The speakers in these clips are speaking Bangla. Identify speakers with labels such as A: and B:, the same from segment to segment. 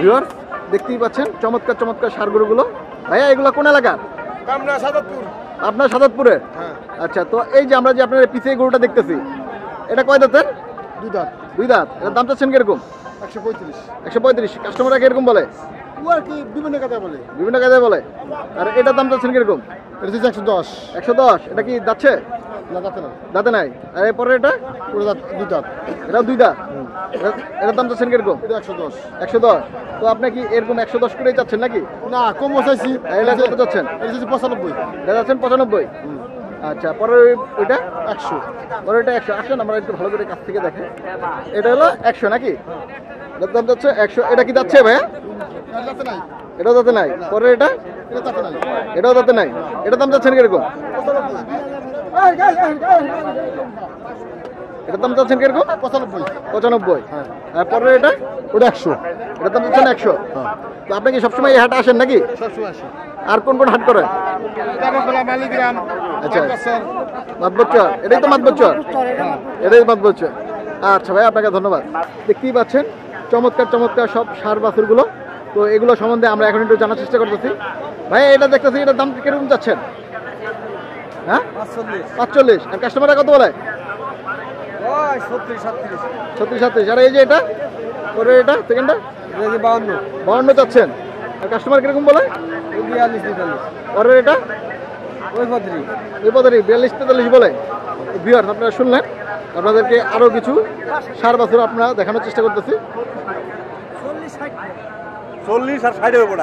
A: ভিউয়ার্স দেখতেই পাচ্ছেন চমৎকার চমৎকার সার গরুগুলো ভাইয়া এগুলো কোন এলাকার? আপনার সাদাতপুরের
B: হ্যাঁ।
A: আচ্ছা তো এই যে আমরা যে আপনার পিছিয়ে গরুটা দেখতেছি এটা কয় দাঁতের?
B: দুই দাঁত।
A: দুই দাঁত। এটার দাম চাচ্ছেন কীরকম?
B: একশো পঁয়ত্রিশ।
A: একশো পঁয়ত্রিশ। কাস্টমাররা কীরকম বলে?
B: আর কি বিভিন্ন কথা বলে?
A: বিভিন্ন কাজে বলে। আর এটার দাম চাচ্ছেন কীরকম?
B: এটা হচ্ছে একশো দশ।
A: একশো দশ। এটা কি যাচ্ছে
B: না যাতে না
A: দাঁতে নাই। আর এরপরে এটা?
B: দুই দাঁত।
A: এটা দুই দাঁত? এটা- এটার দাম চাচ্ছেন কীরকম
B: একশো দশ
A: একশো দশ তো আপনি কি এরকম একশো দশ করেই চাচ্ছেন নাকি
B: না কম বসাইছি
A: এটা কত চাচ্ছেন
B: পঁচানব্বই
A: এটা যাচ্ছেন পঁচানব্বই আচ্ছা পরে ওইটা
B: একশো
A: পরে এটা একশো আসেন আমরা একটু ভালো করে কাছ থেকে দেখে এটা হলো একশো নাকি এটার দাম যাচ্ছে একশো এটা কি যাচ্ছে ভাইয়া এটাও যাতে নাই পরে এটা এটাও যাতে নাই এটার দাম যাচ্ছেন কীরকম এটার দাম যাচ্ছেন কীরকম?
B: পঁচানব্বই।
A: পঁচানব্বই আর পরে এটা?
B: ওটা একশো।
A: এটার দাম যাচ্ছেন একশো। তো আপনি কি সবসময় এই হাটে আসেন নাকি?
B: সবসময় আসি।
A: আর কোন কোন হাট করেন? আচ্ছা। মাতবচ্চর। এটাই তো মাতবচ্চর। এটাই মাতবচ্চর। আচ্ছা ভাই আপনাকে ধন্যবাদ। দেখতেই পাচ্ছেন চমৎকার চমৎকার সব সার বাছুরগুলো। তো এগুলো সম্বন্ধে আমরা এখন একটু জানার চেষ্টা করতেছি। ভাই এটা দেখতেছি এটার দাম কীরকম চাচ্ছেন? হ্যাঁ? পাঁচচল্লিশ। আর কাস্টমাররা কত বলে? ছত্রিশ সাতত্রিশ। আর এই যে এটা? পরে এটা? সেকেন্ডটা
B: বাউন্ন।
A: বাউন্ন চাচ্ছেন। আর কাস্টমার কীরকম বলে?
B: বিয়াল্লিশ তেতাল্লিশ।
A: পরে এটা?
B: ওই পদ্রি।
A: এই পদারি বিয়াল্লিশ তেতাল্লিশ বলে। বিহার আপনারা শুনলেন। আপনাদেরকে আরও কিছু সার বছর আপনারা দেখানোর চেষ্টা করতেছি।
B: চল্লিশ আর ষাটের উপর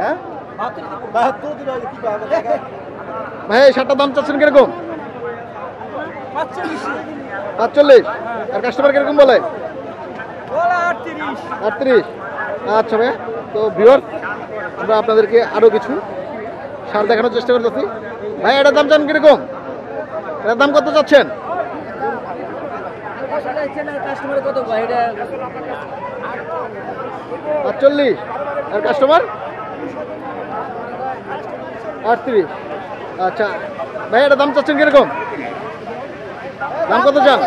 A: হ্যাঁ? ভাই এই শার্টটার দাম চাচ্ছেন কীরকম? পাঁচচল্লিশ। আর কাস্টমার কীরকম বলে? আটত্রিশ। আচ্ছা ভাই তো ভিওর আমরা আপনাদেরকে আরও কিছু সার দেখানোর চেষ্টা করতেছি। ভাই, এটার দাম চান কীরকম? এটার দাম কত চাচ্ছেন? আটচল্লিশ। আর কাস্টমার আটত্রিশ। আচ্ছা ভাই এটা দাম চাচ্ছেন কীরকম? দাম কত চান?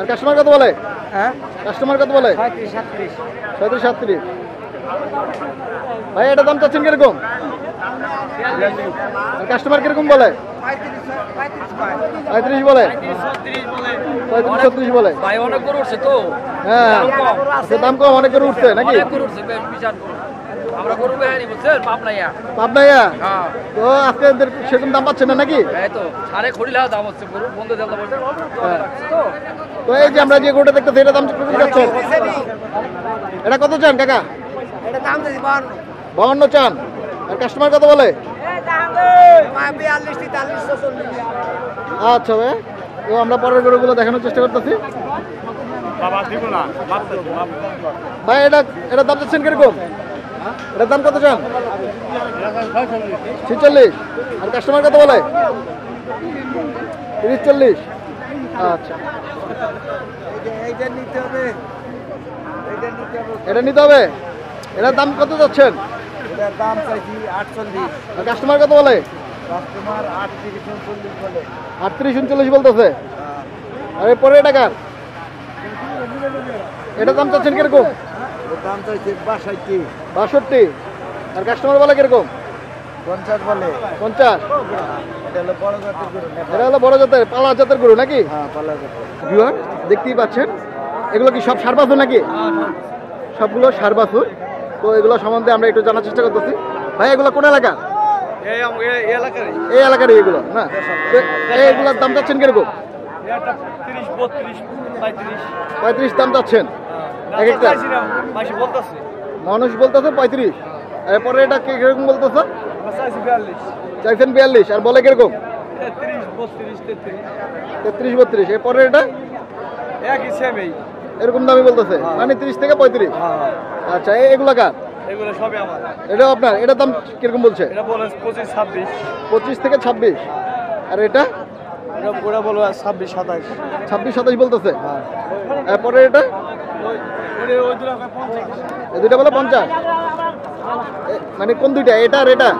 A: আর কাস্টমার কত বলে?
B: হ্যাঁ?
A: কাস্টমার কত বলে? সাঁত্রিশ সাতত্রিশ। ভাই এটা দাম চাচ্ছেন কীরকম? কাস্টমার কীরকম বলে? পঁয়ত্রিশ বলে। পঁয়ত্রিশ ছত্রিশ বলে।
C: ভাই অনেক গরু উঠছে তো।
A: হ্যাঁ।
C: দাম কম।
A: আচ্ছা, দাম কম অনেক করে উঠছে নাকি?
C: উঠছে আমরা গরু বেহানি বুঝছেন? পাবনাইয়া
A: আপনাইয়া
C: হ্যাঁ।
A: তো আজকে এদের সেরকম দাম পাচ্ছেন না নাকি?
C: এই তো সাড়ে দাম হচ্ছে গরু বন্ধু দেওয়া বলছে অল্প
A: হ্যাঁ।
C: তো।
A: তো এই যে আমরা যে গরুটা দেখতেছি এটা দাম কত যাচ্ছেন এটা কত চান কাকা?
D: এটা দাম দিয়েছি বাউন্ন
A: বাউন্ন চান। আর কাস্টমার কত বলে? আচ্ছা ভাই। তো আমরা পরের গরুগুলো দেখানোর চেষ্টা করতেছি। ভাই এটা এটা দাম চাচ্ছেন কীরকম? এটার দাম কত চান? ছিচল্লিশ। আর কাস্টমার কত বলে? তিরিশ চল্লিশ আচ্ছা। এটা নিতে হবে। এটার দাম কত যাচ্ছেন কাস্টমার কত বলে?
D: আটত্রিশ উনচল্লিশ বলে
A: আটত্রিশ উনচল্লিশ বলতেছে। আর এরপরে এটা কার? এটার দাম চাচ্ছেন কীরকম?
D: দাম চাইছি বাষট্টি।
A: বাষট্টি? আর কাস্টমার বলে কীরকম?
D: পঞ্চাশ বলে।
A: পঞ্চাশ?
D: এটা হলো বড় জাতের
A: পালা জাতের গরু নাকি?
D: হ্যাঁ
A: ভিউয়ার দেখতেই পাচ্ছেন। এগুলো কি সব সার বাছুর নাকি? সবগুলো সার বাছুর। তো এগুলো সম্বন্ধে আমরা একটু জানার চেষ্টা করতেছি। ভাই এগুলো কোন এলাকা?
B: এই এলাকার
A: এগুলো না? তো এইগুলোর দাম চাচ্ছেন কীরকম?
B: পঁয়ত্রিশ
A: দাম চাচ্ছেন। এক একটা।
B: বলতেছে।
A: মানুষ বলতেছে পঁয়ত্রিশ। এরপরে এটা কে কীরকম বলতেছে? চাইছেন বিয়াল্লিশ। আর বলে কীরকম?
B: তেত্রিশ
A: বত্রিশ এরপরে এটা?
B: একই সেম এই।
A: এরকম দামই বলতেছে। মানে তিরিশ থেকে পঁয়ত্রিশ। আচ্ছা এ- এগুলো কার?
B: এগুলো সবই আমার।
A: এটাও আপনার? এটার দাম কীরকম বলছে?
B: এটা বলে পঁচিশ ছাব্বিশ।
A: পঁচিশ থেকে ছাব্বিশ। আর এটা?
B: এটা ওরা বলব ছাব্বিশ সাতাইশ।
A: ছাব্বিশ সাতাশ বলতেছে। এরপরে এটা? এই দুইটা বলে পঞ্চাশ। মানে কোন দুইটা? এটা আর এটা?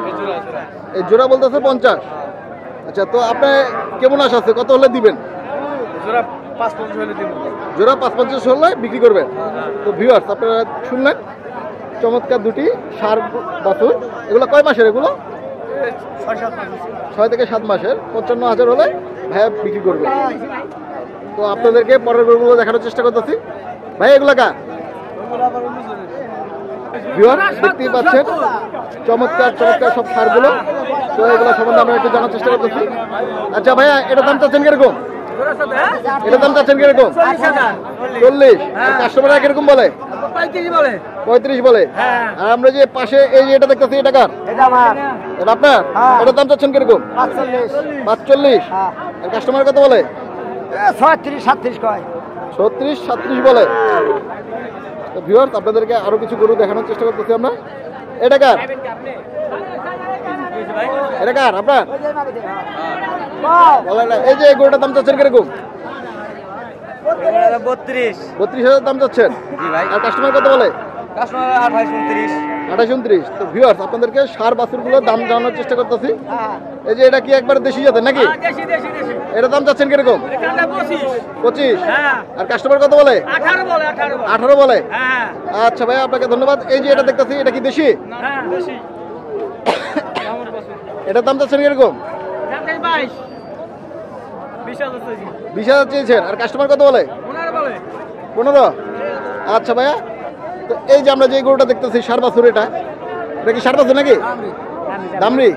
B: এই জোড়া
A: বলতেছে পঞ্চাশ। আচ্ছা তো আপনার কেমন আশা আছে? কত হলে দিবেন?
B: জোড়া পাঁচ পঞ্চাশ হলে দিব।
A: জোড়া পাঁচ পঞ্চাশ হলে বিক্রি করবেন। তো ভিউয়ার্স আপনারা শুনলেন? চমৎকার দুটি সার বাছুর। এগুলো কয় মাসের এগুলো?
B: ছয়
A: ছয় থেকে সাত মাসের। পঞ্চান্ন হাজার হলে ভাইয়া বিক্রি করবে। তো আপনাদেরকে পরের গরুগুলো দেখানোর চেষ্টা করতেছি। ভাই এগুলো কা দেখতেই পাচ্ছেন। চমৎকার চমৎকার সব সারগুলো। তো এগুলো সম্বন্ধে আমরা একটু জানার চেষ্টা করতেছি। আচ্ছা ভাইয়া এটা দাম চাচ্ছেন কীরকম? এটা দাম চাচ্ছেন কীরকম? চল্লিশ। কাস্টমাররা কীরকম বলে? পঁয়ত্রিশ বলে। আর আমরা যে পাশে এই যে এটা দেখতেছি এটা কার?
D: এটা
A: আপনার? এটার দাম চাচ্ছেন কীরকম?
D: পাঁচচল্লিশ।
A: আর কাস্টমার কত বলে?
D: ছয়ত্রিশ সাতত্রিশ কয়?
A: ছত্রিশ সাতত্রিশ বলে। ভিউয়ার্স আপনাদেরকে আরও কিছু গরু দেখানোর চেষ্টা করতেছি আমরা। এটা কার? এটা কার? আপনার? বলেন এই যে গরুটার দাম চাচ্ছেন কীরকম?
D: বত্রিশ।
A: বত্রিশ হাজার দাম চাচ্ছেন? আর কাস্টমার কত বলে?
D: কাস্টমার আঠাইশ উনত্রিশ।
A: আঠাশ উনত্রিশ। তো ভিউয়ার্স আপনাদেরকে সার বাছুরগুলোর দাম জানানোর চেষ্টা করতেছি। এই যে এটা কি একবার দেশি জাতের নাকি? এটা দাম চাচ্ছেন কীরকম? পঁচিশ? আর কাস্টমার কত বলে? আঠারো বলে আচ্ছা ভাই আপনাকে ধন্যবাদ। এই যে এটা দেখতেছি এটা কি দেশি? এটার দাম চাচ্ছেন কীরকম? বিশ হাজার চেয়েছেন আর কাস্টমার কত বলে। পনেরো? আচ্ছা ভাইয়া তো এই যে আমরা যে গরুটা দেখতেছি সার বাছুর এটা। এটা কি সার বাছুর নাকি দামরি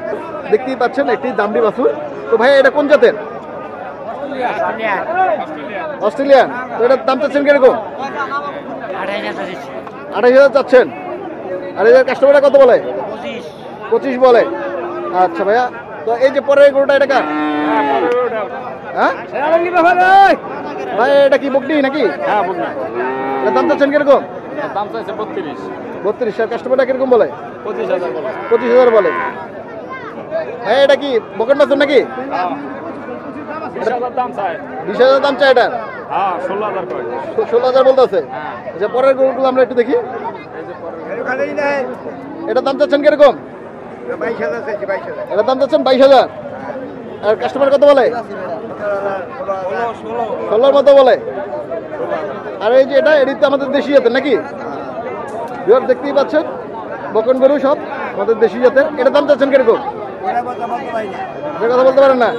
A: দেখতেই পাচ্ছেন একটি দামরি বাছুর তো ভাইয়া এটা কোন জাতের? অস্ট্রেলিয়ান। তো এটার দাম চাচ্ছেন কীরকম? আঠাশ হাজার চাচ্ছেন। আর এদের কাস্টমাররা কত বলে? পঁচিশ। বলে। আচ্ছা ভাইয়া তো এই যে পরের গরুটা এটা কার? হ্যাঁ ভাই এটা কি বকনি নাকি? হ্যাঁ দাম চাচ্ছেন কীরকম?
C: দাম চাইছে বত্রিশ।
A: বত্রিশ আর কাস্টমারটা কীরকম বলে?
C: পঁচিশ হাজার বলে।
A: পঁচিশ হাজার বলে। হ্যাঁ এটা কি বকন বাছুর নাকি?
C: বিশ হাজার দাম চাই।
A: বিশ হাজার দাম চাই এটা?
C: হ্যাঁ ষোলো হাজার করে।
A: ষোলো হাজার বলতেছে? আচ্ছা পরের গরুগুলো আমরা একটু দেখি। এটার দাম চাচ্ছেন কীরকম? এটার দাম চাচ্ছেন বাইশ হাজার। আর কাস্টমার কত বলে? ষোলোর মতো বলে। আর এই যে এটা, এটি তো আমাদের দেশি জাতের নাকি? দেখতেই পাচ্ছেন, বকন গরু সব আমাদের দেশি জাতের। এটা দাম চাচ্ছেন কীরকম? এটা কথা বলতে পারেন না?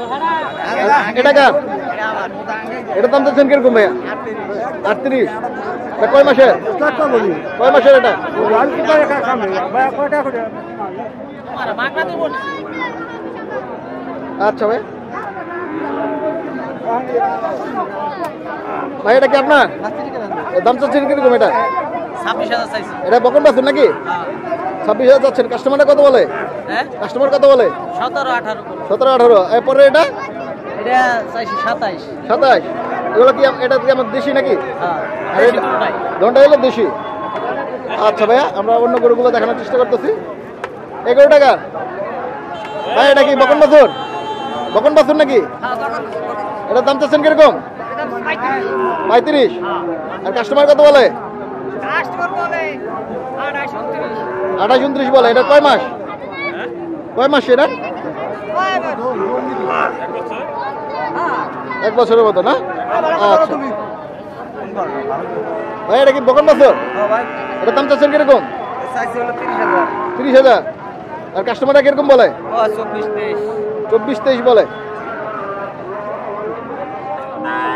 A: এটা কার? এটা দাম চাচ্ছেন কীরকম ভাইয়া? আটত্রিশ। কয় মাসের? কয় মাসের এটা? আচ্ছা ভাই। ভাই এটা কি আপনার? দাম চাচ্ছেন কীরকম এটা? এটা বকন বাছুর নাকি? ছাব্বিশ হাজার চাচ্ছেন। কাস্টমারটা কত বলে?
B: হ্যাঁ?
A: কাস্টমার কত বলে?
B: সতেরো আঠারো
A: সতেরো আঠারো। এরপরে এটা?
B: সাতাইশ।
A: সাতাশ এগুলো কি এটা কি আমার দেশি নাকি?
B: হ্যাঁ
A: দনটা হলো দেশি। আচ্ছা ভাইয়া আমরা অন্য গরুগুলো দেখানোর চেষ্টা করতেছি। এগারো টাকা ভাই এটা কি বকন বাছুর বকন বাছুর নাকি? এটার দাম চাচ্ছেন কীরকম? পঁয়ত্রিশ। আর কাস্টমার কত বলে? আঠাশ উনত্রিশ বলে এটা কয় মাস? কয় মাস এটা? এক বছরের মতো না? আচ্ছা। ভাই এটা কি বকন বাছুর এটা দাম চাচ্ছেন কীরকম?
B: তিরিশ হাজার।
A: আর কাস্টমারটা কীরকম বলে?
B: চব্বিশ
A: চব্বিশ তেইশ বলে।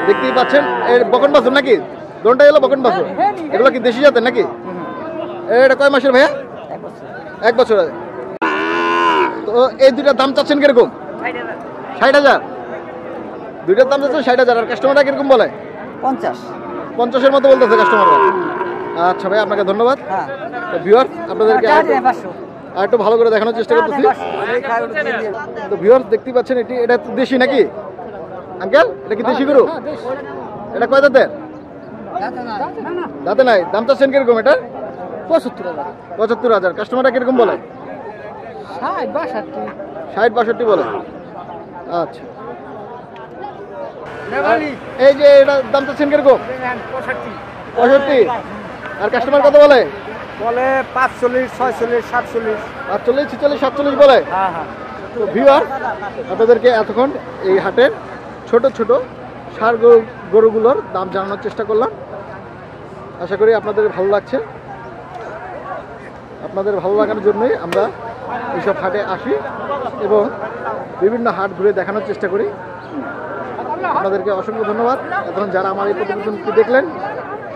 A: দেখতেই পাচ্ছেন এর বকন বাছুর নাকি? দোনটা এলো বকন বাছুর। এগুলো কি দেশি জাতের নাকি? এটা কয় মাসের ভাইয়া? এক বছর। আগে। তো এই দুইটার দাম চাচ্ছেন কীরকম? ষাট হাজার। দুইটার দাম চাচ্ছেন ষাট হাজার। আর কাস্টমারটা কীরকম বলে?
B: পঞ্চাশ।
A: পঞ্চাশের মতো বলতেছে কাস্টমাররা আচ্ছা ভাই আপনাকে ধন্যবাদ।
B: হ্যাঁ।
A: ভিউয়ার আপনাদেরকে আর- একটু ভালো করে দেখানোর চেষ্টা করতেছি। তো ভিউয়ার্স দেখতেই পাচ্ছেন এটি এটা দেশি নাকি? আঙ্কেল এটা কি দেশি গরু? এটা কয় দাঁতের? দাঁতে নাই। দাম চাচ্ছেন কীরকম এটা
B: পঁচাত্তর হাজার।
A: পঁচাত্তর হাজার। কাস্টমারটা কীরকম বলে?
B: ষাট বাষট্টি।
A: ষাট বাষট্টি বলে। আচ্ছা। এই যে এটা দাম চাচ্ছেন কীরকম? পঁয়ষট্টি। আর কাস্টমার কত বলে?
D: বলে পাঁচচল্লিশ ছয়চল্লিশ সাতচল্লিশ।
A: আটচল্লিশ ছিচল্লিশ সাতচল্লিশ বলে?
D: হ্যাঁ হ্যাঁ।
A: তো ভিউয়ার আপনাদেরকে এতক্ষণ এই হাটের ছোট ছোট সার গরু- গরুগুলোর দাম জানানোর চেষ্টা করলাম। আশা করি আপনাদের ভালো লাগছে। আপনাদের ভালো লাগানোর জন্যই আমরা এইসব হাটে আসি এবং বিভিন্ন হাট ঘুরে দেখানোর চেষ্টা করি। আপনাদেরকে অসংখ্য ধন্যবাদ। এখন যারা আমার এই প্রতিবেদনটি দেখলেন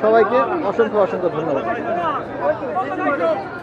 A: সবাইকে অসংখ্য অসংখ্য ধন্যবাদ। Thank you.